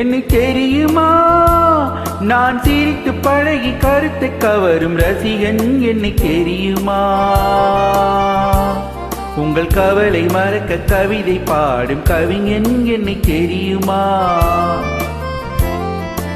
என்ன தெரியுமா? நான் சிரித்து பழகி கருத்தை கவரும் ரசிகன் என்னை தெரியுமா? உங்கள் கவலை மறக்க கவிதை பாடும் கவிஞன் என்னை தெரியுமா?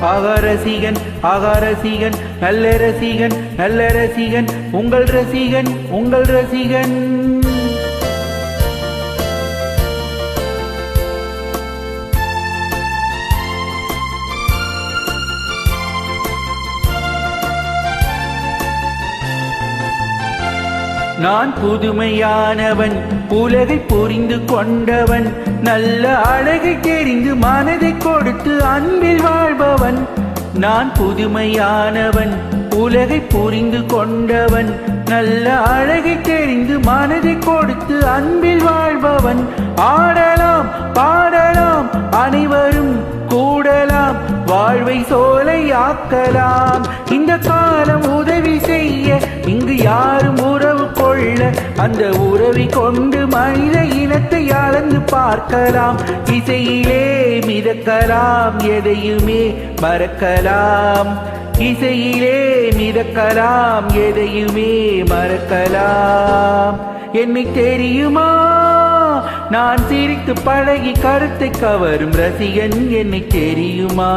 ஆகா ரசிகன் ஆகா ரசிகன் நல்ல ரசிகன் நல்ல ரசிகன் உங்கள் ரசிகன் உங்கள் ரசிகன். நான் புதுமையானவன் உலகை புரிந்து கொண்டவன் நல்ல அழகை தெரிந்து மனதை கொடுத்து அன்பில் வாழ்பவன். நான் புதுமையானவன் உலகை புரிந்து கொண்டவன் நல்ல அழகை தெரிந்து மனதை கொடுத்து அன்பில் வாழ்பவன். ஆடலாம் பாடலாம் அனைவரும் கூடலாம் வாழ்வை சோலையாக்கலாம். இந்த காலம் உதவி செய்ய யாரும் உறவு கொள்ள அந்த உறவி கொண்டு மனித இனத்தை அளந்து பார்க்கலாம். இசையிலே மிதக்கலாம் எதையுமே மறக்கலாம். இசையிலே மிதக்கலாம் எதையுமே மறக்கலாம். என்னை தெரியுமா? நான் சிரித்து பழகி கருத்தை கவரும் ரசிகன் என்னை தெரியுமா?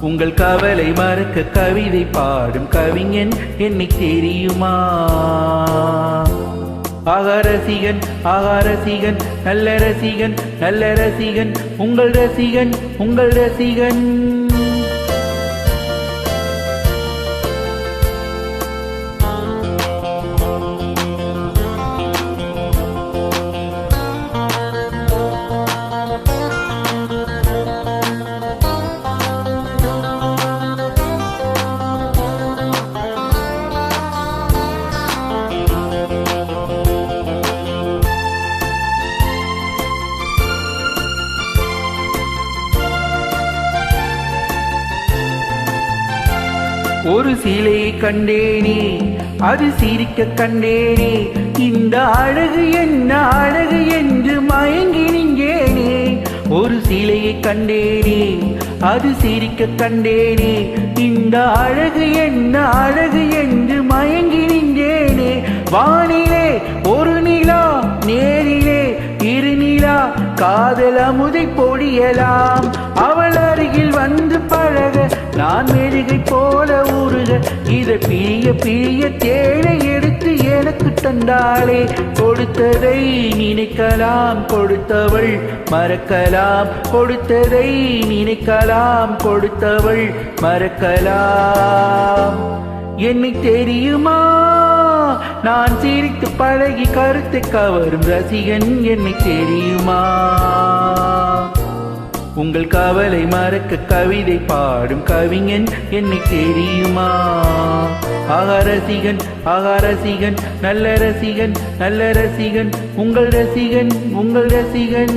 உங்கள் கவலை மறக்க கவிதை பாடும் கவிஞன் என்னை தெரியுமா? ஆகா ரசிகன் ஆகா ரசிகன் நல்ல ரசிகன் நல்ல ரசிகன் உங்கள் ரசிகன் உங்கள் ரசிகன். ஒரு சிலையை கண்டேனே அது சிரிக்க கண்டேனே இந்த அழகு என்ன அழகு என்று மயங்கி நின்றேனே. ஒரு சிலையை கண்டேனே அது சிரிக்க கண்டேனே இந்த அழகு என்ன அழகு என்று மயங்கி நின்றேனே. வானே காதல் அமுதை பொழியலாம். அவள் அருகில் வந்து பழக நான் மெழுகை போல உருக இதை பிரிய பிரிய தேனை எடுத்து எனக்கு தந்தாளே. கொடுத்ததை நினைக்கலாம் கொடுத்தவள் மறக்கலாம். கொடுத்ததை நினைக்கலாம் கொடுத்தவள் மறக்கலாம். என்னை தெரியுமா? நான் சிரித்து பழகி கருத்தை கவரும் ரசிகன் என்னை தெரியுமா? உங்கள் கவலை மறக்க கவிதை பாடும் கவிஞன் என்னை தெரியுமா? ஆகா ரசிகன் ஆகா ரசிகன் நல்ல ரசிகன் நல்ல ரசிகன் உங்கள் ரசிகன் உங்கள் ரசிகன்.